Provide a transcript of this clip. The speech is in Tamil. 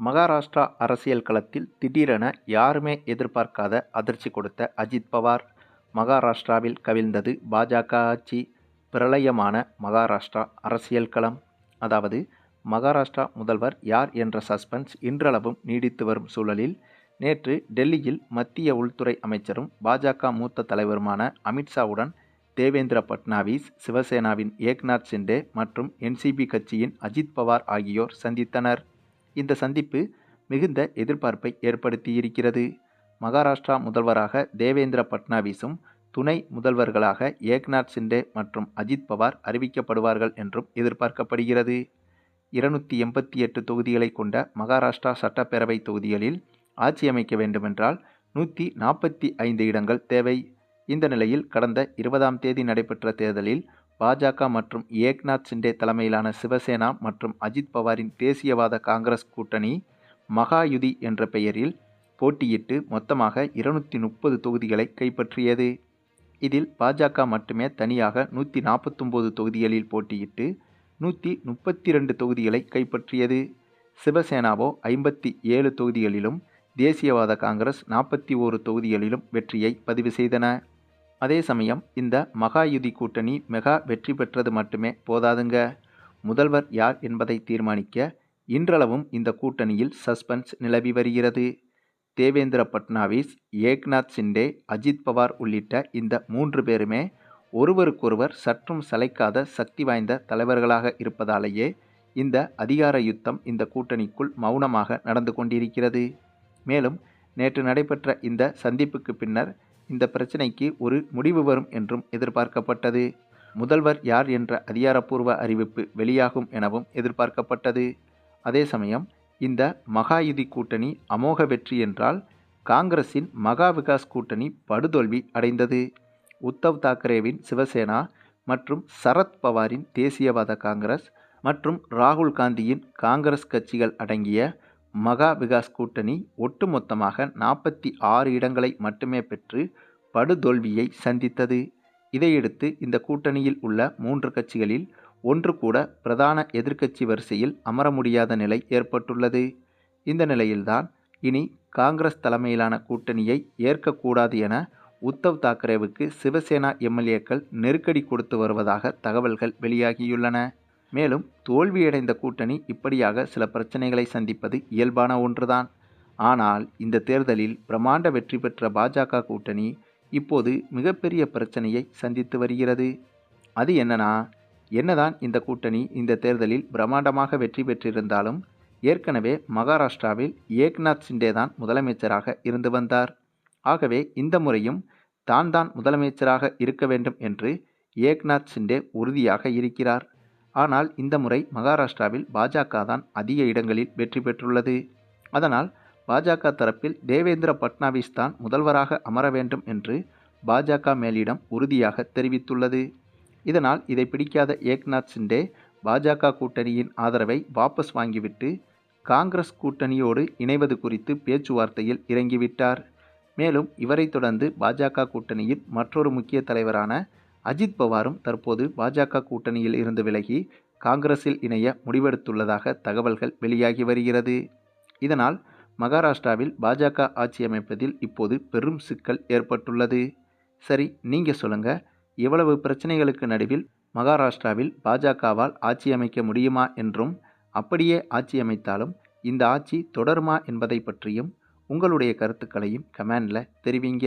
மகாராஷ்டிரா அரசியல் களத்தில் திடீரென யாருமே எதிர்பார்க்காத அதிர்ச்சி கொடுத்த அஜித் பவார். மகாராஷ்டிராவில் கவிழ்ந்தது பாஜக ஆட்சி பிரளயமான மகாராஷ்டிரா அரசியல் களம். அதாவது மகாராஷ்டிரா முதல்வர் யார் என்ற சஸ்பென்ஸ் இன்றளவும் நீடித்து வரும் சூழலில் நேற்று டெல்லியில் மத்திய உள்துறை அமைச்சரும் பாஜக மூத்த தலைவருமான அமித்ஷாவுடன் தேவேந்திர பட்னாவிஸ் சிவசேனாவின் ஏக்நாத் சிண்டே மற்றும் என்சிபி கட்சியின் அஜித் பவார் ஆகியோர் சந்தித்தனர். இந்த சந்திப்பு மிகுந்த எதிர்பார்ப்பை ஏற்படுத்தியிருக்கிறது. மகாராஷ்டிரா முதல்வராக தேவேந்திர பட்னாவிஸும் துணை முதல்வர்களாக ஏக்நாத் சிண்டே மற்றும் அஜித் பவார் அறிவிக்கப்படுவார்கள் என்றும் எதிர்பார்க்கப்படுகிறது. இருநூற்றி எண்பத்தி எட்டு தொகுதிகளை கொண்ட மகாராஷ்டிரா சட்டப்பேரவை தொகுதிகளில் ஆட்சி அமைக்க வேண்டுமென்றால் நூற்றி நாற்பத்தி ஐந்து இடங்கள் தேவை. இந்த நிலையில் கடந்த இருபதாம் தேதி நடைபெற்ற தேர்தலில் பாஜக மற்றும் ஏக்நாத் சிண்டே தலைமையிலான சிவசேனா மற்றும் அஜித் பவாரின் தேசியவாத காங்கிரஸ் கூட்டணி மகாயுதி என்ற பெயரில் போட்டியிட்டு மொத்தமாக இருநூற்றி முப்பது தொகுதிகளை கைப்பற்றியது. இதில் பாஜக மட்டுமே தனியாக நூற்றி நாற்பத்தொம்போது தொகுதிகளில் போட்டியிட்டு நூற்றி முப்பத்தி ரெண்டு தொகுதிகளை கைப்பற்றியது. சிவசேனாவோ ஐம்பத்தி ஏழு தொகுதிகளிலும் தேசியவாத காங்கிரஸ் நாற்பத்தி ஓரு தொகுதிகளிலும் வெற்றியை பதிவு செய்தன. அதே சமயம் இந்த மகாயுதி கூட்டணி மெகா வெற்றி பெற்றது மட்டுமே போதாதுங்க. முதல்வர் யார் என்பதை தீர்மானிக்க இன்றளவும் இந்த கூட்டணியில் சஸ்பென்ஸ் நிலவி வருகிறது. தேவேந்திர பட்னாவிஸ் ஏக்நாத் சிண்டே அஜித் பவார் உள்ளிட்ட இந்த மூன்று பேருமே ஒருவருக்கொருவர் சற்றும் சளைக்காத சக்தி வாய்ந்த தலைவர்களாக இருப்பதாலேயே இந்த அதிகார யுத்தம் இந்த கூட்டணிக்குள் மௌனமாக நடந்து கொண்டிருக்கிறது. மேலும் நேற்று நடைபெற்ற இந்த சந்திப்புக்கு பின்னர் இந்த பிரச்சினைக்கு ஒரு முடிவு வரும் என்றும் எதிர்பார்க்கப்பட்டது. முதல்வர் யார் என்ற அதிகாரப்பூர்வ அறிவிப்பு வெளியாகும் எனவும் எதிர்பார்க்கப்பட்டது. அதே சமயம் இந்த மகாயுதி கூட்டணி அமோக வெற்றி என்றால் காங்கிரஸின் மகா விகாஸ் கூட்டணி படுதோல்வி அடைந்தது. உத்தவ் தாக்கரேவின் சிவசேனா மற்றும் சரத் பவாரின் தேசியவாத காங்கிரஸ் மற்றும் ராகுல் காந்தியின் காங்கிரஸ் கட்சிகள் அடங்கிய மகா விகாஸ் கூட்டணி ஒட்டுமொத்தமாக நாற்பத்தி ஆறு இடங்களை மட்டுமே பெற்று படுதோல்வியை சந்தித்தது. இதையடுத்து இந்த கூட்டணியில் உள்ள மூன்று கட்சிகளில் ஒன்று கூட பிரதான எதிர்க்கட்சி வரிசையில் அமர முடியாத நிலை ஏற்பட்டுள்ளது. இந்த நிலையில்தான் இனி காங்கிரஸ் தலைமையிலான கூட்டணியை ஏற்கக்கூடாது என உத்தவ் தாக்கரேவுக்கு சிவசேனா எம்எல்ஏக்கள் நெருக்கடி கொடுத்து வருவதாக தகவல்கள் வெளியாகியுள்ளன. மேலும் தோல்வியடைந்த கூட்டணி இப்படியாக சில பிரச்சனைகளை சந்திப்பது இயல்பான ஒன்றுதான். ஆனால் இந்த தேர்தலில் பிரமாண்ட வெற்றி பெற்ற பாஜக கூட்டணி இப்போது மிகப்பெரிய பிரச்சனையை சந்தித்து வருகிறது. அது என்னன்னா என்னதான் இந்த கூட்டணி இந்த தேர்தலில் பிரம்மாண்டமாக வெற்றி பெற்றிருந்தாலும் ஏற்கனவே மகாராஷ்டிராவில் ஏக்நாத் சிண்டே தான் முதலமைச்சராக இருந்து வந்தார். ஆகவே இந்த முறையும் தான் தான் முதலமைச்சராக இருக்க வேண்டும் என்று ஏக்நாத் சிண்டே உறுதியாக இருக்கிறார். ஆனால் இந்த முறை மகாராஷ்டிராவில் பாஜக தான் அதிக இடங்களில் வெற்றி பெற்றுள்ளது. அதனால் பாஜக தரப்பில் தேவேந்திர பட்னாவிஸ் தான் முதல்வராக அமர வேண்டும் என்று பாஜக மேலிடம் உறுதியாக தெரிவித்துள்ளது. இதனால் இதை பிடிக்காத ஏக்நாத் சிண்டே பாஜக கூட்டணியின் ஆதரவை வாபஸ் வாங்கிவிட்டு காங்கிரஸ் கூட்டணியோடு இணைவது குறித்து பேச்சுவார்த்தையில் இறங்கிவிட்டார். மேலும் இவரை தொடர்ந்து பாஜக கூட்டணியின் மற்றொரு முக்கிய தலைவரான அஜித் பவாரும் தற்போது பாஜக கூட்டணியில் இருந்து விலகி காங்கிரஸில் இணைய முடிவெடுத்துள்ளதாக தகவல்கள் வெளியாகி வருகிறது. இதனால் மகாராஷ்டிராவில் பாஜக ஆட்சி அமைப்பதில் இப்போது பெரும் சிக்கல் ஏற்பட்டுள்ளது. சரி நீங்கள் சொல்லுங்கள் இவ்வளவு பிரச்சனைகளுக்கு நடுவில் மகாராஷ்டிராவில் பாஜகவால் ஆட்சி அமைக்க முடியுமா என்றும் அப்படியே ஆட்சி அமைத்தாலும் இந்த ஆட்சி தொடருமா என்பதை பற்றியும் உங்களுடைய கருத்துக்களையும் கமெண்டில் தெரிவிங்க.